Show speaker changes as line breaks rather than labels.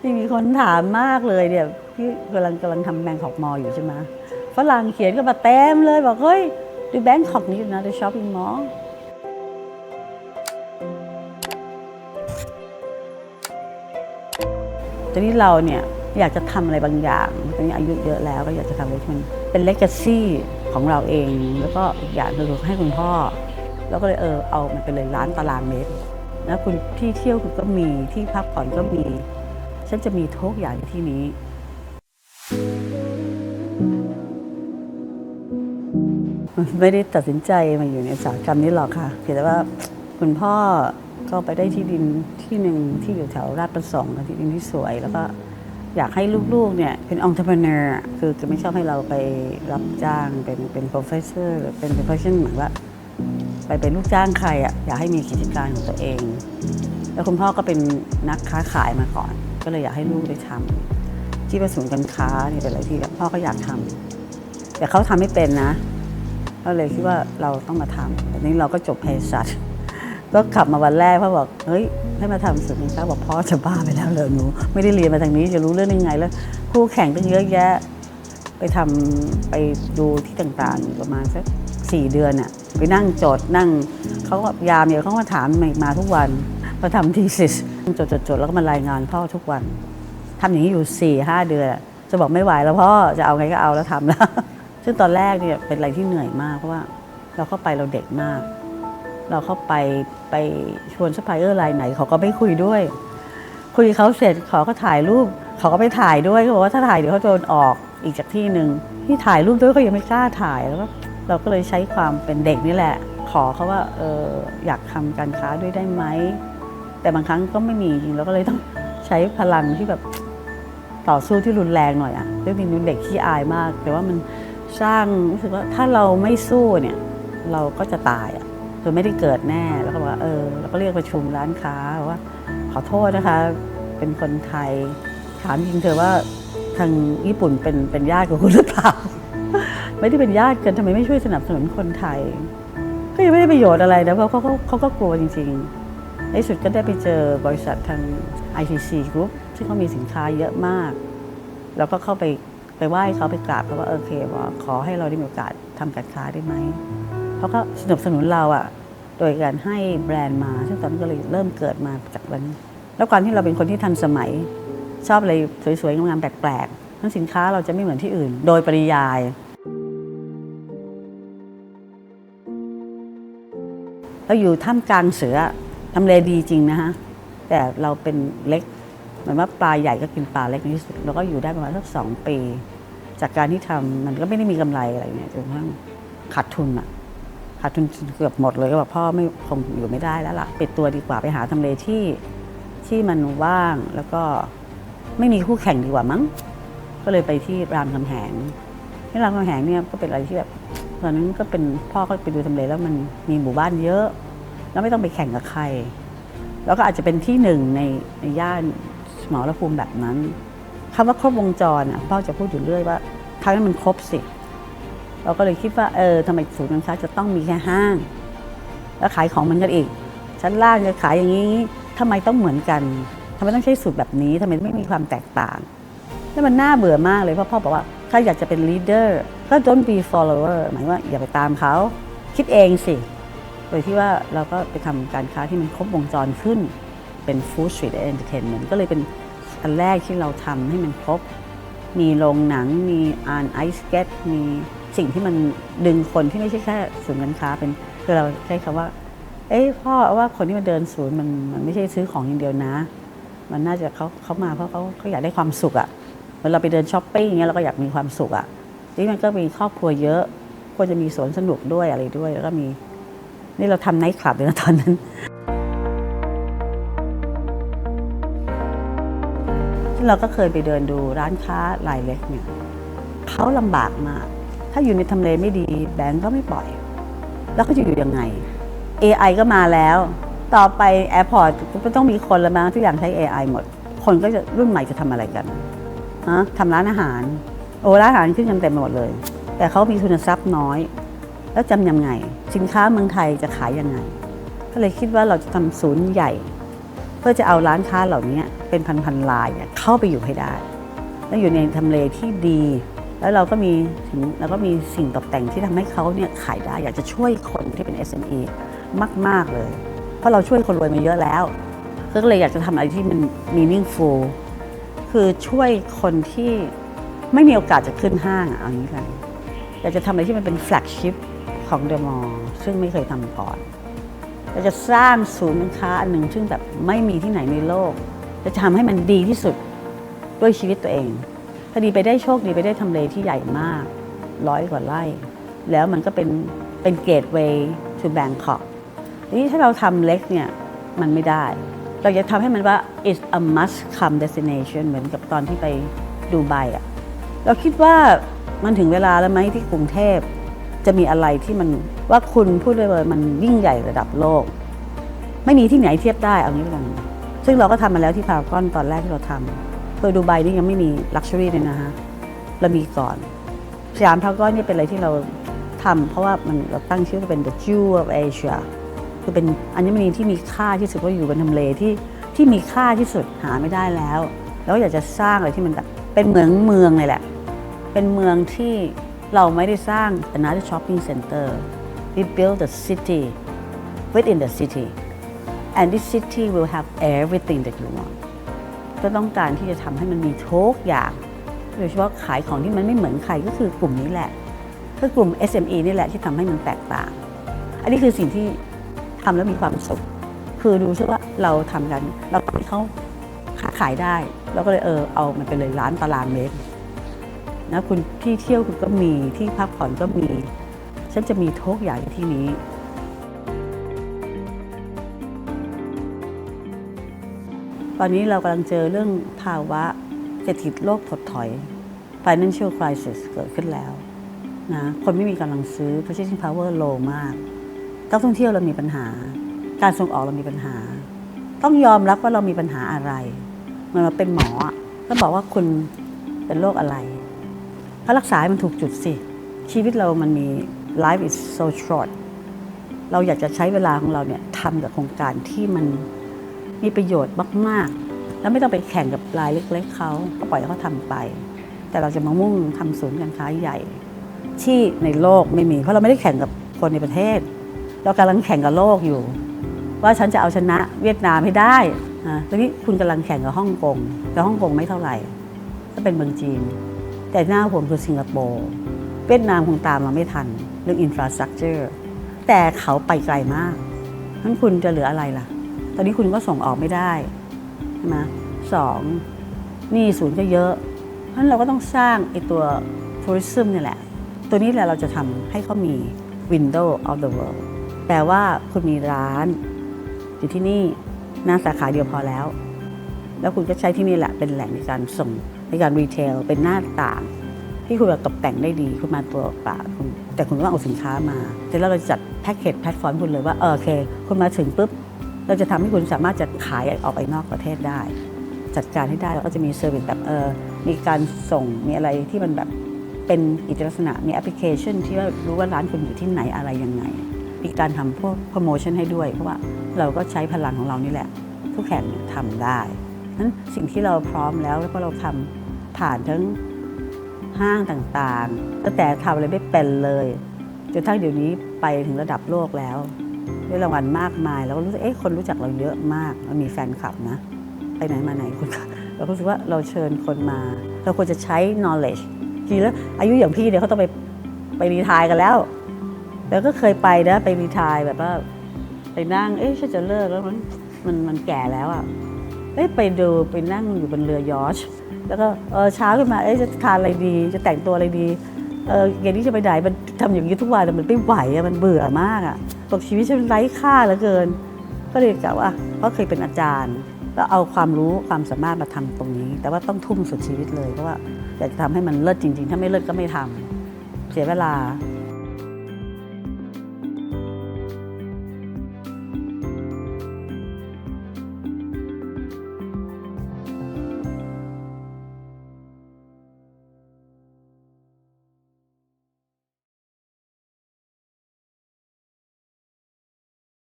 ที่มีคนถามมากเลยเนี่ยพี่กำลังกำลังทำแบงคอกมออยู่ใช่ไหมฝรั่งเขียนก็มาเต็มเลยบอกเฮ้ยดูแบงคอกนี้นะดูช้อปปิ้งมอลตอนนี้เราเนี่ยอยากจะทำอะไรบางอย่างตอนนี้อายุเยอะแล้วก็อยากจะทำอะไรที่มันเป็นเลก a ซี่ของเราเอง แล้วก็อีกอย่างคือให้คุณพ่อ แล้วก็เลยเออเอามันไปเลยล้านตารางเมตรแล้วคุณที่เที่ยวคุณก็มีที่พักผ่อนก็มี ฉันจะมีทุกอย่างที่นี้ ไม่ได้ตัดสินใจมาอยู่ในอุตสาหกรรมนี้หรอกค่ะเพียงแต่ว่าคุณพ่อก็ไปได้ที่ดินที่หนึ่งที่อยู่แถวราชประสงค์ที่ดินที่สวยแล้วก็อยากให้ลูกๆเนี่ยเป็น entrepreneur คือจะไม่ชอบให้เราไปรับจ้างเป็นเป็น professor หรือเป็น profession เหมือนว่า ไปเป็นลูกจ้างใครอะอยากให้มีกิจการของตัวเอง แล้วคุณพ่อก็เป็นนักค้าขายมาก่อน ก็เลยอยากให้ลูกได้ทำที่ประสูนย์การค้าเนี่ยเป็นอะไรที่พ่อก็อยากทำแต่เขาทำไม่เป็นนะก็เลยคิดว่าเราต้องมาทำแต่นี้เราก็จบเภสัชก็ขับมาวันแรกพ่อบอกเฮ้ยให้มาทำศูนย์การค้าบอกพ่อจะบ้าไปแล้วเลยหนูไม่ได้เรียนมาทางนี้จะรู้เรื่องได้ไงแล้วคู่แข่งตั้งเยอะแยะ ไปทำไปดูที่ต่างๆประมาณสักสี่เดือนอะไปนั่งจดนั่งเขาก็ยามเนี่ยเขามาถามมามาทุกวันมาทำทีสิส จดจดจดแล้วก็มารายงานพ่อทุกวันทำอย่างนี้อยู่สี่ห้าเดือน จะบอกไม่ไหวแล้วพ่อจะเอาไงก็เอาแล้วทำแล้ว ซึ่งตอนแรกเนี่ยเป็นอะไรที่เหนื่อยมากเพราะว่าเราเข้าไปเราเด็กมาก เราเข้าไปไปชวนซัพพลายเออร์รายไหนเขาก็ไม่คุยด้วย คุยเขาเสร็จเขาก็ถ่ายรูปเขาก็ไปถ่ายด้วยเขาบอกว่าถ้าถ่ายเดี๋ยวเขาโดนออกอีกจากที่หนึ่งที่ถ่ายรูปด้วยก็ยังไม่กล้าถ่ายแล้วก็เราก็เลยใช้ความเป็นเด็กนี่แหละ ขอเขาว่าเอออยากทำการค้าด้วยได้ไหม แต่บางครั้งก็ไม่มีจริงเราก็เลยต้องใช้พลังที่แบบต่อสู้ที่รุนแรงหน่อยอะด้วยมีเด็กขี้อายมาก แต่ว่ามันสร้างรู้สึกว่าถ้าเราไม่สู้เนี่ยเราก็จะตายอะคือไม่ได้เกิดแน่แล้วก็บอกว่าเออเราก็เรียกประชุมร้านค้าว่า ขอโทษนะคะ เป็นคนไทย ถามจริงเธอว่าทางญี่ปุ่นเป็นเป็นญาติกับคุณหรือเปล่าไม่ได้เป็นญาติกันทำไมไม่ช่วยสนับสนุนคนไทย ก็ยังไม่ได้ประโยชน์อะไรนะเพราะเขาเขาเขาก็กลัวจริง ๆ ในสุดก็ได้ไปเจอบริษัททาง ITC Group ที่เขามีสินค้าเยอะมาก แล้วก็เข้าไปไปไหว้เขาไปกราบเขาว่าโอเคว่าขอให้เราได้มีโอกาสทำการค้าได้ไหมเขาก็สนับสนุนเราอะโดยการให้แบรนด์มา ซึ่งตอนนั้นก็เลยเริ่มเกิดมาจากวันนี้แล้วการที่เราเป็นคนที่ทันสมัย ชอบอะไรสวยๆงามๆแปลกๆนั้นสินค้าเราจะไม่เหมือนที่อื่น โดยปริยายเราอยู่ท่ามกลางเสือ ทำเลดีจริงนะฮะ แต่เราเป็นเล็กเหมือนว่าปลาใหญ่ก็กินปลาเล็กที่สุดเราก็อยู่ได้ประมาณสักสองปี จากการที่ทำมันก็ไม่ได้มีกำไรอะไรเนี่ยจนกระทั่งขาดทุนอะขาดทุนเกือบหมดเลยก็บอกพ่อไม่คงอยู่ไม่ได้แล้วล่ะปิดตัวดีกว่าไปหาทำเลที่ที่มันว่างแล้วก็ไม่มีคู่แข่งดีกว่ามั้ง ก็เลยไปที่รามคำแหงที่รามคำแหงเนี่ยก็เป็นอะไรที่แบบตอนนั้นก็เป็นพ่อก็ไปดูทำเลแล้วมันมีหมู่บ้านเยอะ แล้วไม่ต้องไปแข่งกับใคร แล้วก็อาจจะเป็นที่หนึ่งในในย่านสมรภูมิแบบนั้นคำว่าครบวงจรอะพ่อจะพูดอยู่เรื่อยว่าทำให้มันครบสิ เราก็เลยคิดว่าเออทำไมศูนย์การค้าจะต้องมีแค่ห้าง แล้วขายของมันกันอีก ชั้นล่างจะขายอย่างนี้ทำไมต้องเหมือนกันทำไมต้องใช้สูตรแบบนี้ทำไมไม่มีความแตกต่างแล้วมันน่าเบื่อมากเลยเพราะพ่อบอกว่าถ้าอยากจะเป็น leader ก็ don't be follower หมายว่าอย่าไปตามเขา คิดเองสิ โดยที่ว่าเราก็ไปทำการค้าที่มันครบวงจรขึ้น เป็น food street entertainment ก็เลยเป็นอันแรกที่เราทำให้มันครบ มีโรงหนัง มีอานไอสเก็ตมีสิ่งที่มันดึงคนที่ไม่ใช่แค่ศูนย์การค้าเป็นคือเราใช้คำว่า เอ้ยพ่อว่าคนที่มาเดินศูนย์มันมันไม่ใช่ซื้อของอย่างเดียวนะ มันน่าจะเขาเขามาเพราะเขาเขาอยากได้ความสุขอะ่ะเหมือนเราไปเดินช้อปปิ้งอย่างเงี้ยเราก็อยากมีความสุขอะ่ะที่มันก็มีครอบครัวเยอะควรจะมีสวนสนุกด้วยอะไรด้วย แล้วก็มี นี่เราทำไนท์คลับเลยนะตอนนั้น เราก็เคยไปเดินดูร้านค้ารายเล็กเนี่ยเขาลำบากมาก ถ้าอยู่ในทำเลไม่ดีแบงก์ก็ไม่ปล่อย แล้วเขาจะอยู่ยังไง AI ก็มาแล้ว ต่อไปแอร์พอร์ตก็ต้องมีคนแล้วมั้งทุกอย่างใช้ AI หมด คนก็จะรุ่นใหม่จะทำอะไรกันฮะทำร้านอาหาร โอ้ร้านอาหารขึ้นกันเต็มไปหมดเลย แต่เขามีทุนทรัพย์น้อย แล้วจำยังไง สินค้าเมืองไทยจะขายยังไง ก็เลยคิดว่าเราจะทำศูนย์ใหญ่ เพื่อจะเอาร้านค้าเหล่านี้เป็นพันๆลายเนี่ยเข้าไปอยู่ให้ได้ แล้วอยู่ในทำเลที่ดี แล้วเราก็มีถึงเราก็มีสิ่งตกแต่งที่ทำให้เขาเนี่ยขายได้ อยากจะช่วยคนที่เป็น SME มาก ๆเลย เพราะเราช่วยคนรวยมาเยอะแล้ว ก็เลยอยากจะทำอะไรที่มัน meaningful คือช่วยคนที่ไม่มีโอกาสจะขึ้นห้างอะเอาอย่างนี้กันอยากจะทำอะไรที่มันเป็น flagship ของเดอะมอลล์ซึ่งไม่เคยทำก่อนเราจะสร้างศูนย์การค้าอันหนึ่งซึ่งแบบไม่มีที่ไหนในโลกเราจะทำให้มันดีที่สุดด้วยชีวิตตัวเองพอดีไปได้โชคดีไปได้ทำเลที่ใหญ่มากร้อยกว่าไร่ แล้วมันก็เป็นเป็นเกตเวย์ to Bangkok ทีนี้ถ้าเราทำเล็กเนี่ยมันไม่ได้ เราจะทำให้มันว่า it's a must come destination เหมือนกับตอนที่ไปดูไบอะเราคิดว่ามันถึงเวลาแล้วไหมที่กรุงเทพ จะมีอะไรที่มันว่าคุณพูดเลยมันยิ่งใหญ่ระดับโลก ไม่มีที่ไหนเทียบได้เอางี้กันซึ่งเราก็ทำมาแล้วที่พารากอนตอนแรกที่เราทำเคยดูไบนี่ยังไม่มีลักชัวรี่เลยนะฮะเรามีก่อนสยามพารากอนนี่เป็นอะไรที่เราทำเพราะว่ามันเราตั้งชื่อว่าเป็น the jewel of Asia คือเป็นอัญมณีที่มีค่าที่สุดว่าอยู่บนทำเลที่ที่มีค่าที่สุดหาไม่ได้แล้ว แล้วอยากจะสร้างอะไรที่มันแบบเป็นเหมืองเมืองเลยแหละ เป็นเมืองที่ เราไม่ได้สร้าง another shopping center we build a city within the city and this city will have everything that you want ก็ต้องการที่จะทำให้มันมีทุกอย่างโดยเฉพาะขายของที่มันไม่เหมือนใครก็คือกลุ่มนี้แหละคือกลุ่ม SME นี่แหละที่ทำให้มันแตกต่าง อันนี้คือสิ่งที่ทำแล้วมีความสุข คือดูซิว่าเราทำกัน เราทำให้เขาขายได้เราก็เลยเออเอามันไปเลยล้านตารางเมตร นะคุณที่เที่ยวคุณก็มีที่พักผ่อนก็มี ฉันจะมีทุกอย่างที่นี้ ตอนนี้เรากำลังเจอเรื่องภาวะเศรษฐกิจโลกถดถอย financial crisis เกิดขึ้นแล้วนะคนไม่มีกำลังซื้อ purchasing power low มากนักท่องเที่ยวเรามีปัญหา การส่งออกเรามีปัญหา ต้องยอมรับว่าเรามีปัญหาอะไรเหมันมาเป็นหมออะต้องบอกว่าคุณเป็นโรคอะไร ก็รักษาให้มันถูกจุดสิ ชีวิตเรามันมี life is so short เราอยากจะใช้เวลาของเราเนี่ยทำกับโครงการที่มันมีประโยชน์มาก ๆ แล้วไม่ต้องไปแข่งกับรายเล็ก ๆเขาก็ปล่อยเขาทำไป แต่เราจะมามุ่งทำศูนย์การค้าใหญ่ ที่ในโลกไม่มี เพราะเราไม่ได้แข่งกับคนในประเทศ เรากำลังแข่งกับโลกอยู่ ว่าฉันจะเอาชนะเวียดนามให้ได้นะตอนนี้คุณกำลังแข่งกับฮ่องกงแต่ฮ่องกงไม่เท่าไหร่ ก็เป็นเมืองจีน แต่หน้าผมคือสิงคโปร์เวียดนามคงตามเราไม่ทัน เรื่องอินฟราสตรักเจอร์แต่เขาไปไกลมากนั้นคุณจะเหลืออะไรล่ะ ตอนนี้คุณก็ส่งออกไม่ได้ใช่ไหมสองนี่ศูนย์ก็เยอะเพราะฉะนั้นเราก็ต้องสร้างไอตัวทัวริซึมนี่แหละ ตัวนี้แหละเราจะทำให้เขามี window of the world แปลว่าคุณมีร้าน อยู่ที่นี่หน้าสาขาเดียวพอแล้ว แล้วคุณก็ใช้ที่นี่แหละเป็นแหล่งในการส่ง ในการรีเทลเป็นหน้าต่างที่คุณแบบตกแต่งได้ดีคุณมาตัวเปล่าคุณแต่คุณต้องเอาสินค้ามาเสร็จแล้วเราจะจัดแพ็กเกจแพลตฟอร์มคุณเลยว่าโอเค คุณมาถึงปุ๊บเราจะทำให้คุณสามารถจะขายออกไปนอกประเทศได้ จัดการให้ได้แล้วก็จะมีเซอร์วิสแบบเออมีการส่งมีอะไรที่มันแบบเป็นกิจลักษณะมีแอปพลิเคชันที่ว่ารู้ว่าร้านคุณอยู่ที่ไหนอะไรยังไงมีการทำพวกโปรโมชั่นให้ด้วย เพราะว่าเราก็ใช้พลังของเรานี่แหละ ผู้แข่งทำได้นั้นสิ่งที่เราพร้อมแล้วแล้วก็เราทำ ผ่านทั้งห้างต่างๆ ตั้งแต่ทำอะไรไม่เป็นเลยจนทั้งเดี๋ยวนี้ไปถึงระดับโลกแล้วได้รางวัลมากมายแล้วก็รู้สึกเอ๊ะคนรู้จักเราเยอะมากเรามีแฟนคลับนะ ไปไหนมาไหนคุณก็เราก็รู้สึกว่าเราเชิญคนมา เราควรจะใช้ knowledge จริงแล้วอายุอย่างพี่เนี่ยเขาต้องไปไปรีทายกันแล้ว แล้วก็เคยไปนะไปรีทายแบบว่าไปนั่ง เอ๊ะฉันจะเลิกแล้วมันมันมันแก่แล้วอะเอ้ยไปดูไปนั่งอยู่บนเรือยอช แล้วก็เออเช้าขึ้นมาเอ๊ะจะทานอะไรดี จะแต่งตัวอะไรดีเออเย็นนี้จะไปไหนมันทำอย่างนี้ทุกวันแต่มันไม่ไหวอะมันเบื่อมากอะตกชีวิตฉันไร้ค่าเหลือเกิน ก็เลยกะว่าเพราะเคยเป็นอาจารย์แล้วเอาความรู้ความสามารถมาทำตรงนี้ แต่ว่าต้องทุ่มสุดชีวิตเลยเพราะว่าอยากจะทำให้มันเลิศจริง ๆ ถ้าไม่เลิศก็ไม่ทำเสียเวลา